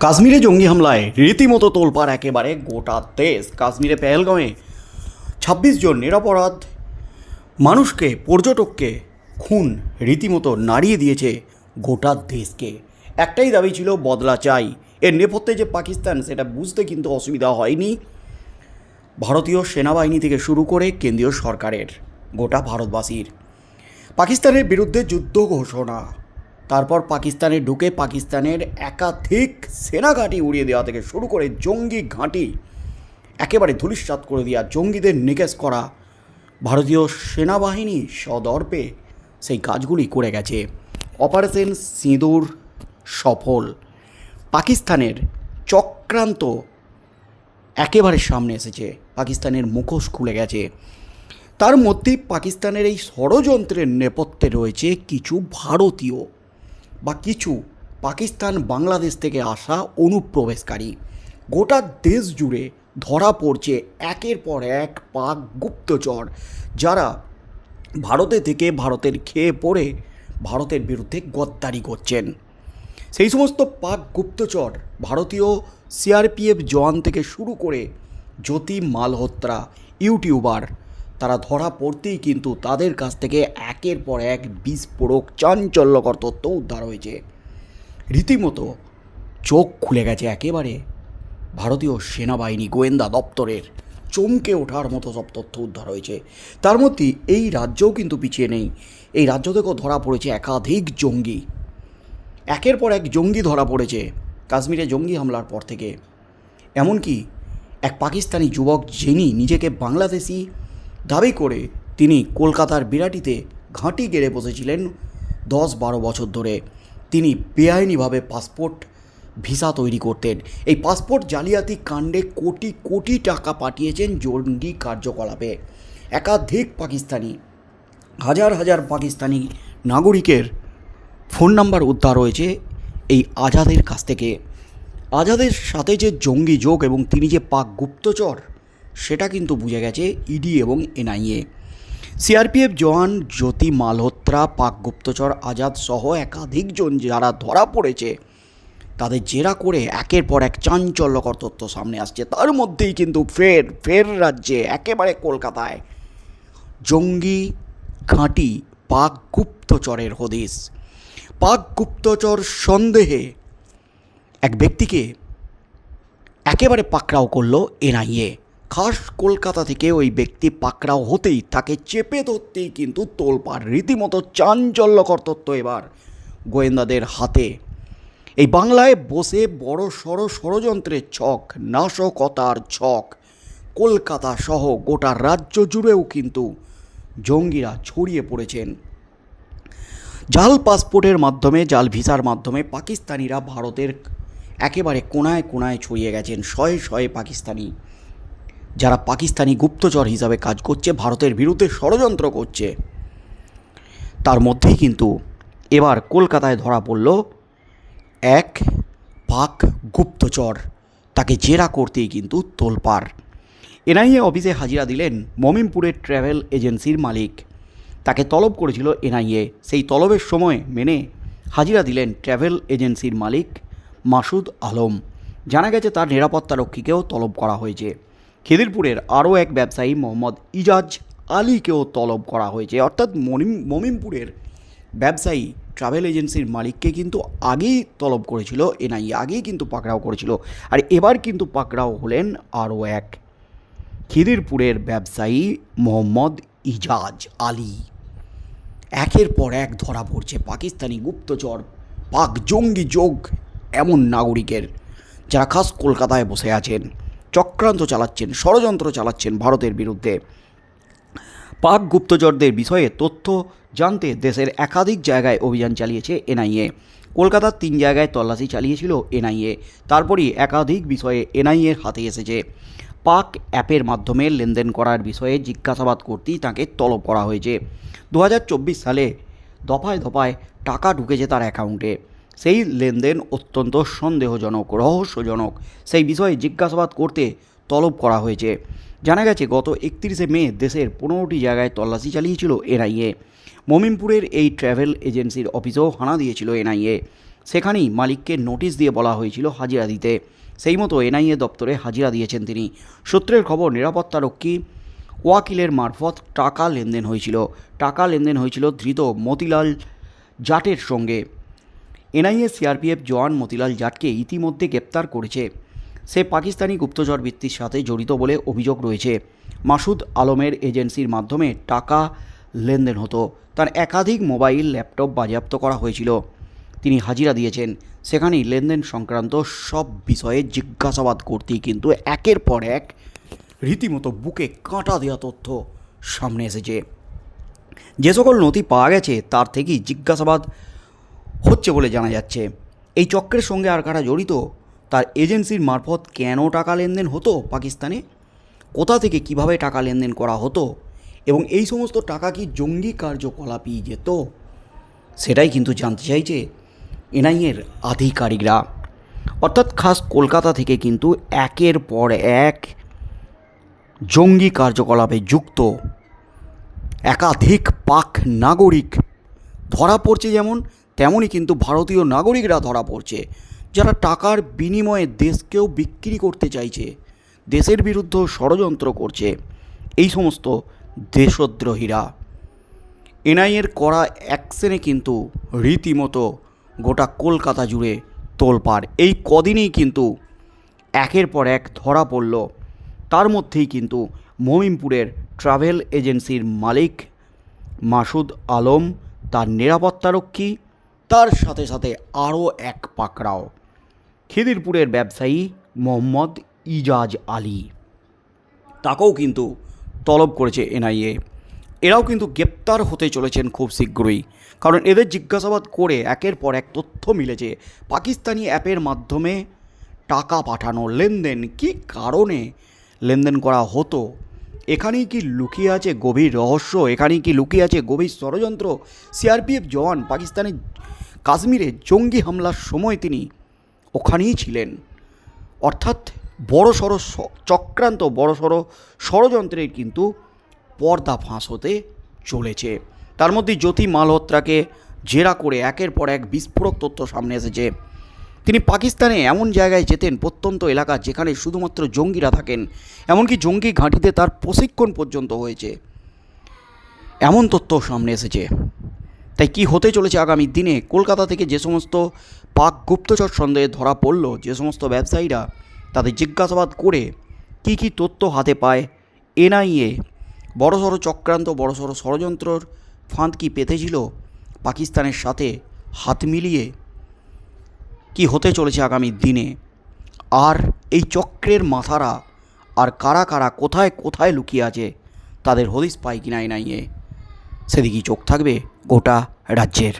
কাশ্মীরে জঙ্গি হামলায় রীতিমতো তোলপাড় একেবারে গোটা দেশ কাশ্মীরে পেহেলগাঁওয়ে। ছাব্বিশ জন নিরপরাধ মানুষকে, পর্যটককে খুন রীতিমতো নাড়িয়ে দিয়েছে গোটা দেশকে। একটাই দাবি ছিল, বদলা চাই। এর নেপথ্যে যে পাকিস্তান, সেটা বুঝতে কিন্তু অসুবিধা হয়নি। ভারতীয় সেনাবাহিনী থেকে শুরু করে কেন্দ্রীয় সরকারের গোটা ভারতবাসীর। পাকিস্তানের বিরুদ্ধে যুদ্ধ ঘোষণা। তারপর পাকিস্তানে ঢুকে পাকিস্তানের একাধিক সেনা ঘাঁটি উড়িয়ে দেওয়া থেকে শুরু করে জঙ্গি ঘাঁটি একেবারে ধূলিসাৎ করে দেওয়া, জঙ্গিদের নিকেশ করা, ভারতীয় সেনাবাহিনী সদর্পে সেই কাজগুলি করে গেছে। অপারেশন সিঁদুর সফল। পাকিস্তানের চক্রান্ত একেবারে সামনে এসেছে। পাকিস্তানের মুখোশ খুলে গেছে। তার মধ্যেই পাকিস্তানের এই ষড়যন্ত্রের নেপথ্যে রয়েছে কিছু ভারতীয়। বা কিছু পাকিস্তান বাংলাদেশ থেকে আসা অনুপ্রবেশকারী। গোটা দেশ জুড়ে ধরা পড়ছে একের পর এক পাক গুপ্তচর, যারা ভারতে থেকে ভারতের খেয়ে পড়ে ভারতের বিরুদ্ধে গদ্দারি করছেন। সেই সমস্ত পাক গুপ্তচর ভারতীয় সিআরপিএফ জওয়ান থেকে শুরু করে জ্যোতি মালহোত্রা ইউটিউবার তারা ধরা পড়তেই কিন্তু তাদের কাছ থেকে একের পর এক বিস্ফোরক চাঞ্চল্যকর তথ্য উদ্ধার হয়েছে। রীতিমতো চোখ খুলে গেছে একেবারে। ভারতীয় সেনাবাহিনী গোয়েন্দা দপ্তরের চমকে ওঠার মতো সব তথ্য উদ্ধার হয়েছে। তার মধ্যে এই রাজ্যও কিন্তু পিছিয়ে নেই। এই রাজ্য থেকেও ধরা পড়েছে একাধিক জঙ্গি। একের পর এক জঙ্গি ধরা পড়েছে কাশ্মীরে জঙ্গি হামলার পর থেকে। এমনকি এক পাকিস্তানি যুবক যিনি নিজেকে বাংলাদেশি দাবি করে তিনি কলকাতার বিরাটিতে ঘাঁটি গেড়ে বসেছিলেন দশ বারো বছর ধরে। তিনি বেআইনিভাবে পাসপোর্ট ভিসা তৈরি করতেন। এই পাসপোর্ট জালিয়াতি কাণ্ডে কোটি কোটি টাকা পাঠিয়েছেন জঙ্গি কার্যকলাপে। একাধিক পাকিস্তানি, হাজার হাজার পাকিস্তানি নাগরিকের ফোন নাম্বার উদ্ধার হয়েছে এই আজাদের কাছ থেকে। আজাদের সাথে যে জঙ্গি যোগ এবং তিনি যে পাক গুপ্তচর সেটা কিন্তু বুঝে গেছে ইডি এবং এনআইএ সিআরপিএফ জওয়ান জ্যোতি মালহোত্রা, পাক গুপ্তচর আজাদ সহ একাধিকজন যারা ধরা পড়েছে, তাদের জেরা করে একের পর এক চাঞ্চল্যকর তথ্য সামনে আসছে। তার মধ্যেই কিন্তু ফের ফের রাজ্যে, একেবারে কলকাতায়। জঙ্গি ঘাঁটি পাক গুপ্তচরের হদিস পাক গুপ্তচর সন্দেহে এক ব্যক্তিকে একেবারে পাকড়াও করল এনআইএ খাস কলকাতা থেকে ওই ব্যক্তি পাকড়াও হতেই তাকে চেপে ধরতেই কিন্তু তোলপাড়। রীতিমতো চাঞ্চল্যকর তথ্য এবার গোয়েন্দাদের হাতে। এই বাংলায় বসে বড় সড় ষড়যন্ত্রের ছক, নাশকতার ছক। কলকাতা সহ গোটা রাজ্য জুড়েও কিন্তু জঙ্গিরা ছড়িয়ে পড়েছেন। জাল পাসপোর্টের মাধ্যমে, জাল ভিসার মাধ্যমে পাকিস্তানিরা ভারতের একেবারে কোনায় কোনায় ছড়িয়ে গেছেন, শয়ে শয়ে পাকিস্তানি যারা পাকিস্তানি গুপ্তচর হিসাবে কাজ করছে, ভারতের বিরুদ্ধে ষড়যন্ত্র করছে। তার মধ্যেই কিন্তু এবার কলকাতায় ধরা পড়ল এক পাক গুপ্তচর। তাকে জেরা করতেই কিন্তু তোলপাড়। এনআইএ অফিসে হাজিরা দিলেন মমিনপুরের ট্র্যাভেল এজেন্সির মালিক। তাকে তলব করেছিল এনআইএ। সেই তলবের সময় মেনে হাজিরা দিলেন ট্র্যাভেল এজেন্সির মালিক মাসুদ আলম। জানা গেছে, তার নিরাপত্তারক্ষীকেও তলব করা হয়েছে। খিদিরপুরের আরও এক ব্যবসায়ী মোহাম্মদ ইজাজ আলীকেও তলব করা হয়েছে। অর্থাৎ মনিম, মমিনপুরের ব্যবসায়ী ট্রাভেল এজেন্সির মালিককে কিন্তু আগেই তলব করেছিল, এনআই আগেই কিন্তু পাকড়াও করেছিল। আর এবার কিন্তু পাকড়াও হলেন আরও এক খিদিরপুরের ব্যবসায়ী মোহাম্মদ ইজাজ আলী। একের পর এক ধরা পড়ছে পাকিস্তানি গুপ্তচর, পাক জঙ্গি যোগ এমন নাগরিকের, যারা খাস কলকাতায় বসে আছেন। চক্রান্ত চালাচ্ছেন, ষড়যন্ত্র চালাচ্ছেন ভারতের বিরুদ্ধে। পাক গুপ্তচরদের বিষয়ে তথ্য জানতে দেশের একাধিক জায়গায় অভিযান চালিয়েছে এনআইএ। কলকাতার তিন জায়গায় তল্লাশি চালিয়েছিল এনআইএ। তারপরই একাধিক বিষয়ে এনআইএর হাতে এসেছে। পাক অ্যাপের মাধ্যমে লেনদেন করার বিষয়ে জিজ্ঞাসাবাদ করতেই তাকে তলব করা হয়েছে। দু হাজার চব্বিশ সালে দফায় দফায় টাকা ঢুকেছে তার অ্যাকাউন্টে। সেই লেনদেন অত্যন্ত সন্দেহজনক, রহস্যজনক। সেই বিষয়ে জিজ্ঞাসাবাদ করতে তলব করা হয়েছে। জানা গেছে, গত একত্রিশে মে দেশের পনেরোটি জায়গায় তল্লাশি চালিয়েছিল এনআইএ। মমিনপুরের এই ট্র্যাভেল এজেন্সির অফিসেও হানা দিয়েছিল এনআইএ। সেখানেই মালিককে নোটিশ দিয়ে বলা হয়েছিল হাজিরা দিতে। সেই মতো এনআইএ দপ্তরে হাজিরা দিয়েছেন তিনি। সূত্রের খবর নিরাপত্তারক্ষী ওয়াকিলের মারফত টাকা লেনদেন হয়েছিল। টাকা লেনদেন হয়েছিল ধৃত মতিলাল জাটের সঙ্গে। এনআইএ, সিআরপিএফ জওয়ান মতিলাল জাটকে ইতিমধ্যে গ্রেপ্তার করেছে। সে পাকিস্তানি গুপ্তচর বৃত্তির সাথে জড়িত বলে অভিযোগ রয়েছে। মাসুদ আলমের এজেন্সির মাধ্যমে টাকা লেনদেন হতো। তার একাধিক মোবাইল, ল্যাপটপ বাজেয়াপ্ত করা হয়েছিল। তিনি হাজিরা দিয়েছেন। সেখানেই লেনদেন সংক্রান্ত সব বিষয়ে জিজ্ঞাসাবাদ করতেই কিন্তু একের পর এক রীতিমতো বুকে কাঁটা দেওয়া তথ্য সামনে এসেছে। যে সকল নথি পাওয়া গেছে, তার থেকেই জিজ্ঞাসাবাদ হচ্ছে বলে জানা যাচ্ছে। এই চক্রের সঙ্গে আর কারা জড়িত, তার এজেন্সির মারফত কেন টাকা লেনদেন হতো পাকিস্তানে? কোথা থেকে কীভাবে টাকা লেনদেন করা হতো? এবং এই সমস্ত টাকা কি জঙ্গি কার্যকলাপই যেত? সেটাই কিন্তু জানতে চাইছে এনআইএর আধিকারিকরা। অর্থাৎ খাস কলকাতা থেকে কিন্তু একের পর এক জঙ্গি কার্যকলাপে যুক্ত একাধিক পাক নাগরিক। ধরা পড়ছে যেমন তেমনই কিন্তু ভারতীয় নাগরিকরা ধরা পড়ছে, যারা টাকার বিনিময়ে দেশকেও বিক্রি করতে চাইছে, দেশের বিরুদ্ধে ষড়যন্ত্র করছে, এই সমস্ত দেশদ্রোহীরা। এনআইএর করা অ্যাকশনে কিন্তু রীতিমতো গোটা কলকাতা জুড়ে তোলপাড়। এই কদিনেই কিন্তু একের পর এক ধরা পড়ল। তার মধ্যেই কিন্তু মমিনপুরের ট্রাভেল এজেন্সির মালিক মাসুদ আলম, তার নিরাপত্তারক্ষী তার সাথে সাথে আরও এক পাকড়াও। খিদিরপুরের ব্যবসায়ী মোহাম্মদ ইজাজ আলী। তাকেও কিন্তু তলব করেছে এনআইএ। এরাও কিন্তু গ্রেপ্তার হতে চলেছেন খুব শীঘ্রই। কারণ এদের জিজ্ঞাসাবাদ করে একের পর এক তথ্য মিলেছে। পাকিস্তানি অ্যাপের মাধ্যমে টাকা পাঠানো লেনদেন কি কারণে লেনদেন করা হতো এখানেই কি লুকিয়ে আছে গভীর রহস্য? এখানেই কি লুকিয়ে আছে গভীর ষড়যন্ত্র? সিআরপিএফ জওয়ান পাকিস্তানের কাশ্মীরে জঙ্গি হামলার সময় তিনি ওখানেই ছিলেন। অর্থাৎ বড় সড়ো চক্রান্ত বড় সড়ো ষড়যন্ত্রের কিন্তু পর্দা ফাঁস হতে চলেছে। তার মধ্যে জ্যোতি মালহোত্রাকে জেরা করে একের পর এক বিস্ফোরক তথ্য সামনে এসেছে। তিনি পাকিস্তানে এমন জায়গায় যেতেন প্রত্যন্ত এলাকা যেখানে শুধুমাত্র জঙ্গিরা থাকেন, এমনকি জঙ্গি ঘাঁটিতে তার প্রশিক্ষণ পর্যন্ত হয়েছে। এমন তথ্য সামনে এসেছে। তাই কি হতে চলেছে আগামী দিনে? কলকাতা থেকে যে সমস্ত পাক গুপ্তচর সন্দেহে ধরা পড়ল, যে সমস্ত ব্যবসায়ীরা তাদের জিজ্ঞাসাবাদ করে কি কি তথ্য হাতে পায়, এনআইএ বড়সড় চক্রান্ত বড়সড় ষড়যন্ত্রর ফাঁদ কি পেতেছিল পাকিস্তানের সাথে হাত মিলিয়ে কি হতে চলেছে আগামী দিনে? আর এই চক্রের মাথারা আর কারা কারা কোথায় কোথায় লুকিয়ে আছে, তাদের হদিস পায় কিনা এনআইএ? সেদিকেই চোখ থাকবে গোটা রাজ্যের।